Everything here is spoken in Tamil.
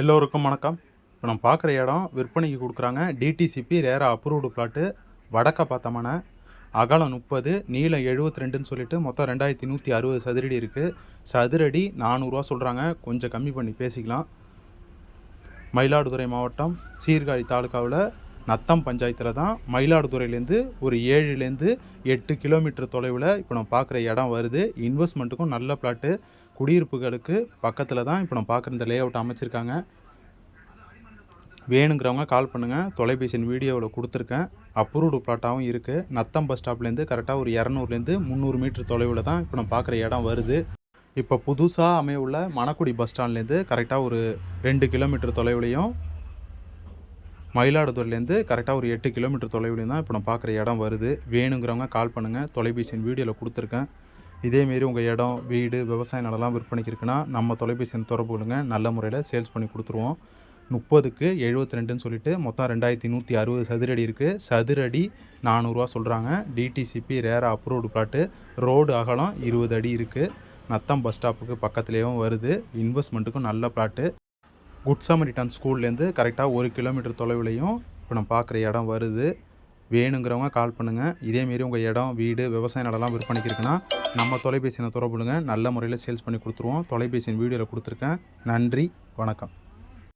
எல்லோருக்கும் வணக்கம். இப்போ நம்ம பார்க்குற இடம் விற்பனைக்கு கொடுக்குறாங்க. டிடிசிபி ரேரா அப்ரூவ்டு பிளாட்டு வடக்க பார்த்தோம்னா அகலம் முப்பது நீளம் எழுபத்தி ரெண்டுன்னு சொல்லிட்டு மொத்தம் ரெண்டாயிரத்தி நூற்றி அறுபது சதுரடி இருக்குது சதுரடி நானூறுரூவா சொல்கிறாங்க கொஞ்சம் கம்மி பண்ணி பேசிக்கலாம். மயிலாடுதுறை மாவட்டம் சீர்காழி தாலுக்காவில் நத்தம் பஞ்சாயத்தில் தான் மயிலாடுதுறையிலேருந்து ஒரு ஏழுலேருந்து எட்டு கிலோமீட்டர் தொலைவில் இப்போ நம்ம பார்க்குற இடம் வருது. இன்வெஸ்ட்மெண்ட்டுக்கும் நல்ல பிளாட்டு குடியிருப்புகளுக்கு பக்கத்தில் தான் இப்போ நம்ம பார்க்குற இந்த லே அவுட் அமைச்சிருக்காங்க. வேணுங்கிறவங்க கால் பண்ணுங்கள் தொலைபேசியின் வீடியோவில் கொடுத்துருக்கேன். அப்ரூவ்டு பிளாட்டாகவும் இருக்குது நத்தம் பஸ் ஸ்டாப்லேருந்து கரெக்டாக ஒரு இரநூறுலேருந்து முந்நூறு மீட்டர் தொலைவில் தான் இப்போ நம்ம பார்க்குற இடம் வருது. இப்போ புதுசாக அமையவுள்ள மணக்குடி பஸ் ஸ்டாண்ட்லேருந்து கரெக்டாக ஒரு ரெண்டு கிலோமீட்டர் தொலைவுலையும் மயிலாடுதுறையிலேருந்து கரெக்டாக ஒரு எட்டு கிலோமீட்டர் தொலைவில் தான் இப்போ நான் பார்க்குற இடம் வருது. வேணுங்கிறவங்க கால் பண்ணுங்கள் தொலைபேசியின் வீடியோவில் கொடுத்துருக்கேன். இதேமாரி உங்கள் இடம் வீடு விவசாய நிலம்லாம் விற்பனைக்கு இருக்குன்னா நம்ம தொலைபேசியின் தொடர்பு கொள்ளுங்க. நல்ல முறையில் சேல்ஸ் பண்ணி கொடுத்துருவோம். முப்பதுக்கு எழுபத்தி ரெண்டுன்னு சொல்லிட்டு மொத்தம் ரெண்டாயிரத்தி நூற்றி அறுபது சதுரடி இருக்குது சதுரடி நானூறுரூவா சொல்கிறாங்க டிடிசிபி ரேரா அப்ரூவ்டு பிளாட்டு ரோடு அகலம் இருபது அடி இருக்குது நத்தம் பஸ் ஸ்டாப்புக்கு பக்கத்துலேயும் வருது. இன்வெஸ்ட்மெண்ட்டுக்கும் நல்ல பிளாட்டு குட் சமரிட்டன் ஸ்கூல்லேருந்து கரெக்டாக ஒரு கிலோமீட்டர் தொலைவிலையும் இப்போ நம்ம பார்க்குற இடம் வருது. வேணுங்கிறவங்க கால் பண்ணுங்கள் இதேமாரி உங்கள் இடம் வீடு விவசாய நிலம்லாம் விற்பனைக்கு இருக்குன்னா நம்ம தொலைபேசியை தொடர்புடுங்க நல்ல முறையில் சேல்ஸ் பண்ணி கொடுத்துருவோம். தொலைபேசியின் வீடியோவில் கொடுத்துருக்கேன். நன்றி. வணக்கம்.